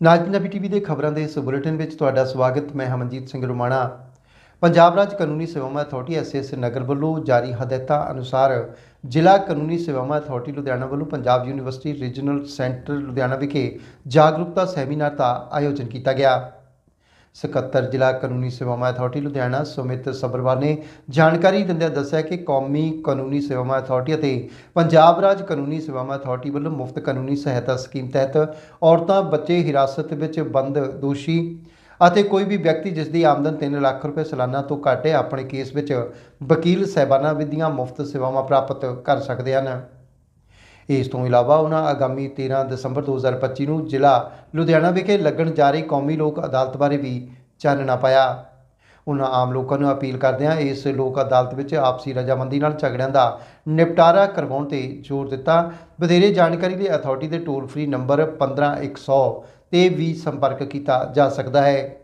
ਨਾਜ Punjabi TV ਦੇ ਖਬਰਾਂ ਦੇ ਇਸ ਬੁਲੇਟਿਨ ਵਿੱਚ ਤੁਹਾਡਾ ਸਵਾਗਤ, ਮੈਂ ਹਮਨਜੀਤ ਸਿੰਘ ਰੁਮਾਣਾ। ਪੰਜਾਬ ਰਾਜ ਕਾਨੂੰਨੀ ਸੇਵਾਵਾਂ ਅਥਾਰਟੀ ਐਸਐਸ ਨਗਰ ਵੱਲੋਂ ਜਾਰੀ ਹਦਾਇਤਾਂ ਅਨੁਸਾਰ ਜ਼ਿਲ੍ਹਾ ਕਾਨੂੰਨੀ ਸੇਵਾਵਾਂ ਅਥਾਰਟੀ ਲੁਧਿਆਣਾ ਵੱਲੋਂ Punjab university regional centre Ludhiana ਵਿਖੇ ਜਾਗਰੂਕਤਾ ਸੈਮੀਨਾਰ ਦਾ ਆਯੋਜਨ ਕੀਤਾ ਗਿਆ। ਸਕੱਤਰ ਜ਼ਿਲ੍ਹਾ ਕਾਨੂੰਨੀ ਸੇਵਾਵਾਂ ਅਥਾਰਟੀ ਲੁਧਿਆਣਾ ਸੁਮਿਤ ਸਬਰਵਾਲ ਨੇ ਜਾਣਕਾਰੀ ਦਿੰਦਿਆਂ ਦੱਸਿਆ ਕਿ ਕੌਮੀ ਕਾਨੂੰਨੀ ਸੇਵਾਵਾਂ ਅਥਾਰਟੀ ਅਤੇ ਪੰਜਾਬ ਰਾਜ ਕਾਨੂੰਨੀ ਸੇਵਾਵਾਂ ਅਥਾਰਟੀ ਵੱਲੋਂ ਮੁਫਤ ਕਾਨੂੰਨੀ ਸਹਾਇਤਾ ਸਕੀਮ ਤਹਿਤ ਔਰਤਾਂ, ਬੱਚੇ ਹਿਰਾਸਤ ਵਿੱਚ ਬੰਦ ਦੋਸ਼ੀ ਅਤੇ ਕੋਈ ਵੀ ਵਿਅਕਤੀ ਜਿਸ ਦੀ ਆਮਦਨ 3 ਲੱਖ ਰੁਪਏ ਸਾਲਾਨਾ ਤੋਂ ਘੱਟ ਹੈ, ਆਪਣੇ ਕੇਸ ਵਿੱਚ ਵਕੀਲ ਸਹਿਬਾਨਾਂ ਵਿਧੀਆਂ ਮੁਫਤ ਸੇਵਾਵਾਂ ਪ੍ਰਾਪਤ ਕਰ ਸਕਦੇ ਹਨ। ਇਸ ਤੋਂ ਇਲਾਵਾ ਉਹਨਾਂ ਆਗਾਮੀ 13 ਦਸੰਬਰ 2025 ਨੂੰ ਜ਼ਿਲ੍ਹਾ ਲੁਧਿਆਣਾ ਵਿਖੇ ਲੱਗਣ ਜਾ ਰਹੀ ਕੌਮੀ ਲੋਕ ਅਦਾਲਤ ਬਾਰੇ ਵੀ ਚਾਨਣਾ ਪਾਇਆ। ਉਹਨਾਂ ਆਮ ਲੋਕਾਂ ਨੂੰ ਅਪੀਲ ਕਰਦਿਆਂ ਇਸ ਲੋਕ ਅਦਾਲਤ ਵਿੱਚ ਆਪਸੀ ਰਜਾਮੰਦੀ ਨਾਲ ਝਗੜਿਆਂ ਦਾ ਨਿਪਟਾਰਾ ਕਰਵਾਉਣ ਤੇ ਜ਼ੋਰ ਦਿੱਤਾ। ਵਧੇਰੇ ਜਾਣਕਾਰੀ ਲਈ ਅਥਾਰਟੀ ਦੇ ਟੋਲ ਫ੍ਰੀ ਨੰਬਰ 15100 ਤੇ ਵੀ ਸੰਪਰਕ ਕੀਤਾ ਜਾ ਸਕਦਾ ਹੈ।